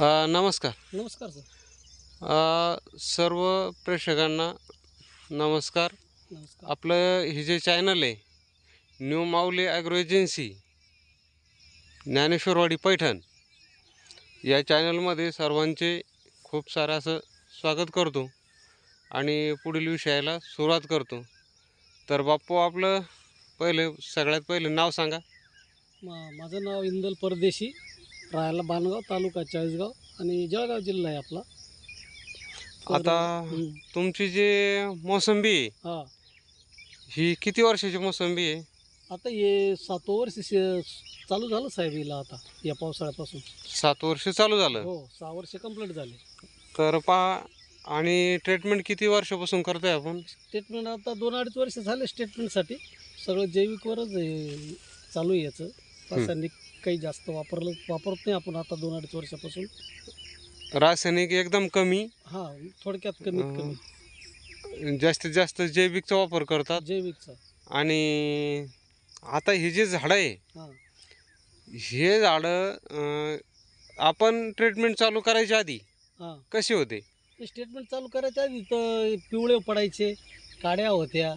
अ, नमस्कार. नमस्कार सर. अ, सर्व प्रेक्षकांना नमस्कार. नमस्कार. आपलं हे जे चॅनल आहे new Mauli agro agency Dnyaneshwarwadi Paithan या चॅनलमध्ये सर्वांचे खूप सारं असं स्वागत करतो आणि पुढील विषयाला सुरुवात करतो. तर बाप्पू आपलं पहिलं सगळ्यात पहिलं नाव सांगा. मा- माझं नाव इंदल परदेशी. राहायला बाणगाव तालुका चाळीसगाव आणि जळगाव जिल्हा आहे आपला. आता हं, तुमची जे मोसंबी आहे हा. ही किती वर्षाची मोसंबी आहे? आता हे सातवं वर्ष शे- चालू झालं साहेब हिला आता या पावसाळ्यापासून. सात वर्ष चालू झालं? हो सहा वर्ष कंप्लीट झाले. तर पहा आणि ट्रीटमेंट किती वर्षापासून करतोय आपण? स्टेटमेंट आता दोन अडीच वर्ष झाले स्टेटमेंटसाठी सगळं जैविकवरच आहे, चालू आहे याचं. रासायनिक काही जास्त वापरलं वापरत नाही आपण आता दोन अडीच वर्षापासून. रासायनिक एकदम कमी. हा थोडक्यात कमीत कमी. जास्तीत जास्त जैविकचा वापर करतात. जैविकचा. आणि आता हे जे झाडं आहे हा. हे झाडं अं, आपण ट्रीटमेंट चालू करायच्या आधी हा. कसे होते? स्टेटमेंट चालू करायच्या आधी तर पिवळे पडायचे काड्या होत्या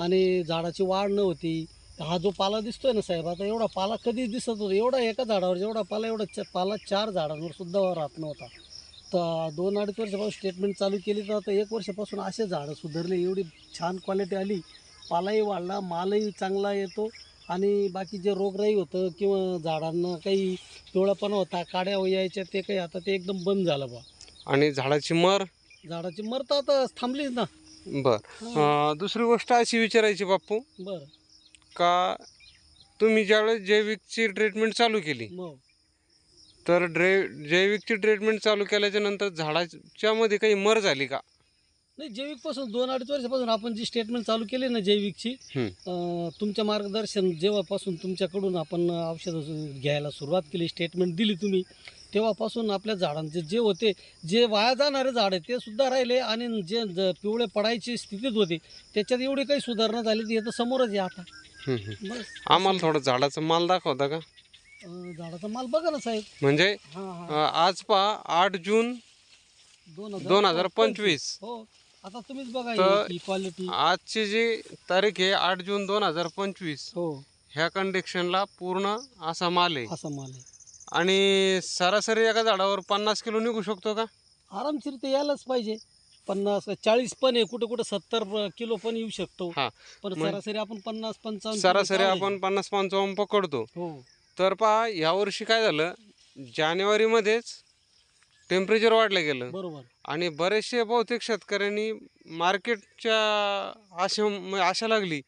आणि झाडाची वाढ नव्हती हा जो पाला दिसतोय ना साहेब आता एवढा पाला कधीच दिसत होता? एवढा एका झाडावर जेवढा पाला एवढा च- पाला चार झाडांवर सुद्धा राहत नव्हता. तर दोन अडीच वर्षापासून स्टेटमेंट चालू केली तर आता एक वर्षापासून असे झाडं सुधारले एवढी छान क्वालिटी आली. पालाही वाढला मालही चांगला येतो आणि बाकी जे रोगराई होतं किंवा झाडांना काही पिवळापणा होता काड्या यायच्या ते काही आता ते एकदम बंद झालं बा आणि झाडाची मर? झाडाची मरता आता थांबलीच ना. बर. दुसरी गोष्ट अशी विचारायची बाप्पू. बरं. का तुम्ही ज्यावेळेस जैविकची ट्रीटमेंट चालू केली मग तर ड्रे जैविकची ट्रीटमेंट चालू केल्याच्यानंतर झाडाच्या मध्ये काही मर झाली का नाही जैविकपासून दोन अडीच वर्षापासून आपण जी स्टेटमेंट चालू केली ना जैविकची हं. तुमच्या मार्गदर्शन जेव्हापासून तुमच्याकडून आपण औषधं घ्यायला सुरुवात केली स्टेटमेंट दिली तुम्ही तेव्हापासून आपल्या झाडांचे जे होते जे वाया जाणारे झाड आहे ते सुद्धा राहिले आणि जे पिवळे पडायची स्थितीत होते त्याच्यात एवढी काही सुधारणा झाली ती आता समोरच आहे आता. बस आम्हाला थोडं झाडाचा माल दाखवता का? अं, झाडाचा माल बघा ना साहेब. म्हणजे हां हां. अं, आज पहा आठ जून दोन दोन हजार पंचवीस. हो आता तुम्हीच बघा तर- ही क्वालिटी आजची जी तारीख आहे आठ जून दोन हजार पंचवीस. हो. ह्या कंडिशनला पूर्ण असा माल आहे. असा माल आहे. आणि सरासरी एका झाडावर पन्नास किलो निघू शकतो का? आरामशीर ते यायलाच पाहिजे. पन्नास चाळीस पण आहे कुठं कुठं सत्तर किलो पण येऊ शकतो. हा पण सरासरी आपण पन्नास पंचावन्न सरासरी आपण पन्नास पंचावन्न पकडतो. हो. तर पहा यावर्षी काय झालं? जानेवारीमध्येच टेम्परेचर वाढलं गेलं. बरोबर. आणि बरेचसे बहुतेक शेतकऱ्यांनी मार्केटच्या आशा आशा लागली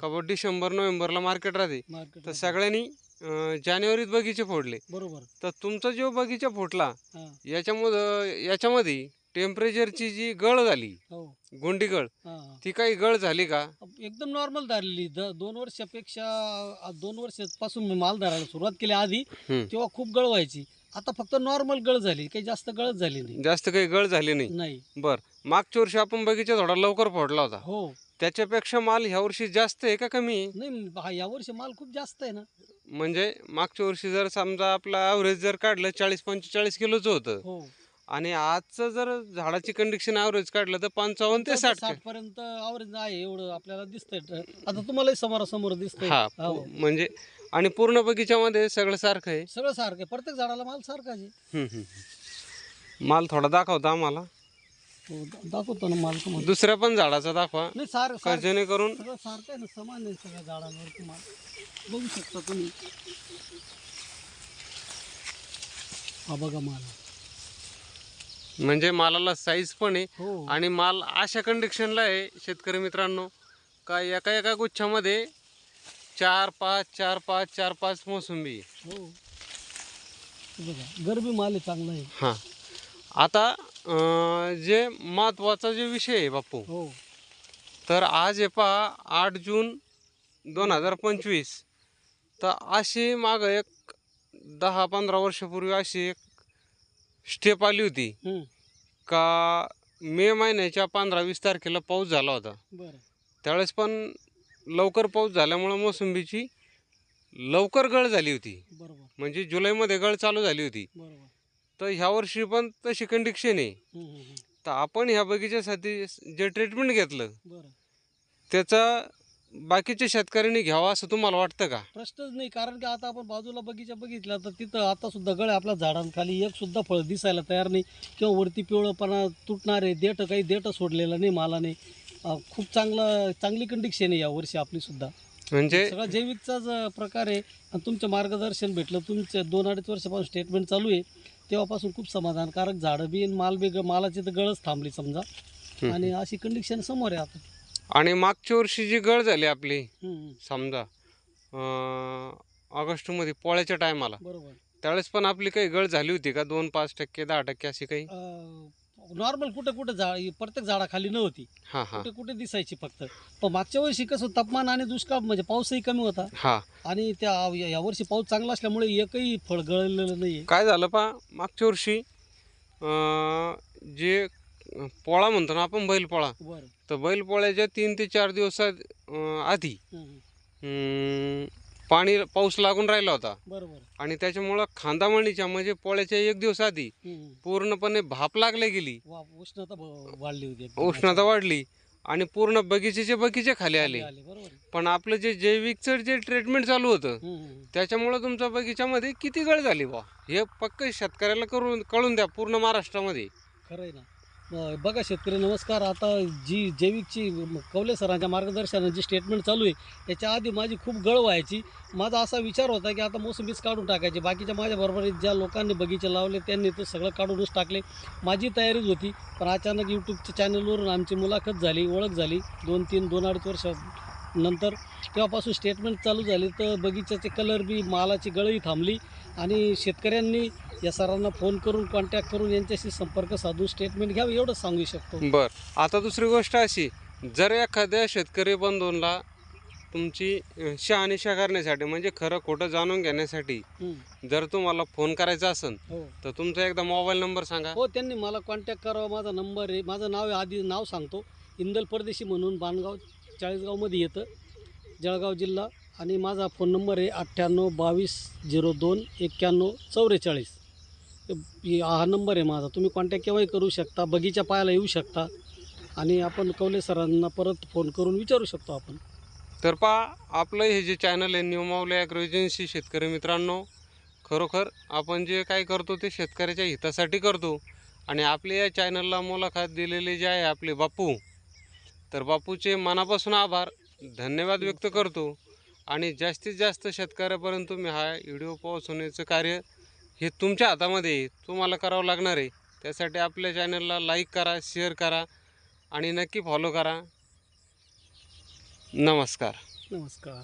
का बुवा डिसेंबर नोव्हेंबरला मार्केट राहते. मार्केट तर सगळ्यांनी अं, जानेवारीत बगीचे फोडले. बरोबर. तर तुमचा जो बगीचा फुटला हा. याच्यामध्ये याच्यामध्ये टेम्परेचरची जी गळ झाली हो. गुंडी गळ हा. हा. ती काही गळ झाली का? एकदम नॉर्मल धरलेली द दोन वर्षापेक्षा आ, दोन वर्षापासून मी माल धरायला सुरुवात केली आधी हम्म. तेव्हा खूप गळ व्हायची. आता फक्त नॉर्मल गळ झाली काही जास्त गळच झाली नाही. जास्त काही गळ झाली नाही? नाही. बर. मागच्या वर्षी आपण बगीचा थोडा लवकर फोडला होता. हो. त्याच्यापेक्षा माल ह्या वर्षी जास्त आहे का कमी आहे? नाही हा यावर्षी माल खूप जास्त आहे ना. म्हणजे मागच्या वर्षी जर समजा आपला ॲव्हरेज जर काढलं चाळीस पंचेचाळीस किलोचं होतं. हो. आणि आजचं जर झाडाची कंडिशन ॲव्हरेज काढलं तर पंचावन्न ते साठ साठ पर्यंत आवरेज आहे एवढं आपल्याला दिसतंय. आता तुम्हाला समोरासमोर दिसतंय. हा हो. म्हणजे आणि पूर्ण बगीच्यामध्ये सगळं सारखं आहे? सगळं सारखं आहे. प्रत्येक झाडाला माल सारखाच आहे. हम्म, हम्म, हम्म. माल थोडा दाखवता आम्हाला? हो, दा- दाखवतो ना माल तुम्हाला. दुसऱ्या पण झाडाचा दाखवा. नाही सार का सार- जेणेकरून? सगळं सारखं आहे ना समान आहे सगळ्या झाडांवरती माल. बघू शकता तुम्ही. हा बघा माल. म्हणजे मालाला साईज पण आहे. हो. आणि माल अशा कंडिशनला आहे शेतकरी मित्रांनो. का एका एका गुच्छामध्ये चार पाच चार पाच चार पाच मोसंबी आहे. हो. हे बघा गरबी माल आहे चांगला आहे. हां. आता अं, जे महत्त्वाचा जे विषय आहे बापू हो. तर आज आहे पहा आठ जून दोन हजार पंचवीस. तर अशी मागं एक दहा पंधरा वर्षापूर्वी अशी एक स्टेप आली होती. हम्म, का मे महिन्याच्या पंधरा वीस तारखेला पाऊस झाला होता. बरं. त्यावेळेस पण लवकर पाऊस झाल्यामुळं मोसंबीची लवकर गळ झाली होती. बरोबर. म्हणजे जुलैमध्ये गळ चालू झाली होती. बरोबर. तर ह्या वर्षी पण तशी कंडिक्शन आहे. हम्म, हम्म, हम्म. तर आपण ह्या बगीच्यासाठी जे ट्रीटमेंट घेतलं. बरं. त्याचा बाकीच्या शेतकऱ्यांनी घ्यावा असं तुम्हाला वाटतं का? प्रश्नच नाही कारण की आता आपण बाजूला बगीचा बघितला तर तिथं आता सुद्धा गळ आपल्या झाडांखाली एक सुद्धा फळ दिसायला तयार नाही. किंवा वरती पिवळपणा तुटणारे देठ काही देठ सोडलेलं नाही मालाने. खूप चांगला चांगली कंडिक्शन आहे यावर्षी आपली सुद्धा. म्हणजे सगळा जैविकचाच प्रकार आहे आणि तुमचं मार्गदर्शन भेटलं तुमचं दोन अडीच वर्षापासून स्टेटमेंट चालू आहे. तेव्हापासून खूप समाधानकारक झाडं बी माल बी मालाची तर गळच थांबली समजा. आणि अशी कंडिशन समोर आहे आता. आणि मागच्या वर्षी जी गळ झाली आपली समजा अं, ऑगस्टमध्ये पोळ्याच्या टायमाला बरोबर. त्यावेळेस पण आपली काही गळ झाली होती का? दोन पाच टक्के दहा टक्के अशी काही? नॉर्मल कुठे कुठे झाड प्रत्येक झाडाखाली नव्हती. कुठे कुठे दिसायची फक्त. पण मागच्या वर्षी कसं तापमान आणि दुष्काळ म्हणजे पाऊसही कमी होता. हां. आणि त्या या- यावर्षी पाऊस चांगला असल्यामुळे एकही फळ गळलेलं नाहीये. काय झालं पा मागच्या वर्षी जे पोळा म्हणतो ना आपण बैलपोळा बरं. तर बैलपोळ्याच्या तीन ते चार दिवसात अं, आधी हम्म, अं, पाणी पाऊस लागून राहिला होता. बरोबर आणि त्याच्यामुळं खांदामणीच्या म्हणजे पोळ्याच्या एक दिवस आधी हम्म. पूर्णपणे भाप लागल्या गेली. वा उष्णता ब- वाढली होती एकदम. उष्णता वाढली आणि पूर्ण बगीचेचे बगीचे खाली आले. आले बरोबर. आहे. पण आपलं जे जैविकचं जे ट्रीटमेंट चालू होतं हम्म, हम्म. त्याच्यामुळं तुमच्या बगीच्यामध्ये किती गळ झाली बा हे पक्क शेतकऱ्याला करून कळून द्या पूर्ण महाराष्ट्रामध्ये. खरं आहे ना. बघा शेतकरी नमस्कार. आता जी जैविकची कवले सरांच्या मार्गदर्शनानं जी स्टेटमेंट चालू आहे त्याच्या आधी माझी खूप गळ व्हायची. माझा असा विचार होता की आता मोसंबीच काढून टाकायची. बाकीच्या माझ्याबरोबर ज्या लोकांनी बगीचे लावले त्यांनी ते सगळं काढूनच टाकले. माझी तयारीच होती पण अचानक यूट्यूबच्या चॅनलवरून आमची मुलाखत झाली ओळख झाली. दोन तीन दोन अडीच वर्ष नंतर तेव्हापासून स्टेटमेंट चालू झाली. तर बगीच्याचे कलर बी मालाची गळही थांबली आणि शेतकऱ्यांनी या सरांना फोन करून कॉन्टॅक्ट करून यांच्याशी संपर्क साधून स्टेटमेंट घ्यावं एवढंच सांगू शकतो. बर. आता दुसरी गोष्ट अशी जर एखाद्या शेतकरी बंधूंना तुमची शहानिशा करण्यासाठी म्हणजे खरं खोटं जाणून घेण्यासाठी. जर तुम्हाला फोन करायचा असेल हो. तर तुमचा एकदा मोबाईल नंबर सांगा. हो त्यांनी मला कॉन्टॅक्ट करावा. माझा नंबर आहे. माझं नाव आहे आधी नाव सांगतो. इंदल परदेशी म्हणून बाणगाव चाळीसगावमध्ये येतं. जळगाव जिल्हा आणि माझा फोन नंबर आहे अठ्ठ्याण्णव बावीस झिरो दोन एक्क्याण्णव चौवेचाळीस हा नंबर आहे माझा. तुम्ही कॉन्टॅक्ट केव्हाही करू शकता बगीचा पाहायला येऊ शकता आणि आपण कवले सरांना परत फोन करून विचारू शकतो आपण. तर पहा आपलं हे जे चॅनल आहे न्यू माऊली ॲग्रो एजन्सी शेतकरी मित्रांनो खरोखर आपण जे काय करतो ते शेतकऱ्याच्या हितासाठी करतो. आणि आपल्या या चॅनलला मुलाखत दिलेले जे आहे आपले बापू तर बापूचे मनापासून आभार. धन्यवाद व्यक्त करतो. आणि जास्तीत जास्त शेतकऱ्यापर्यंत मी हा व्हिडिओ पोहोचवण्याचं कार्य हे तुमच्या हातामध्ये तुम्हाला करावं लागणार आहे. त्यासाठी आपल्या चॅनलला लाईक करा शेअर करा आणि नक्की फॉलो करा. नमस्कार. नमस्कार.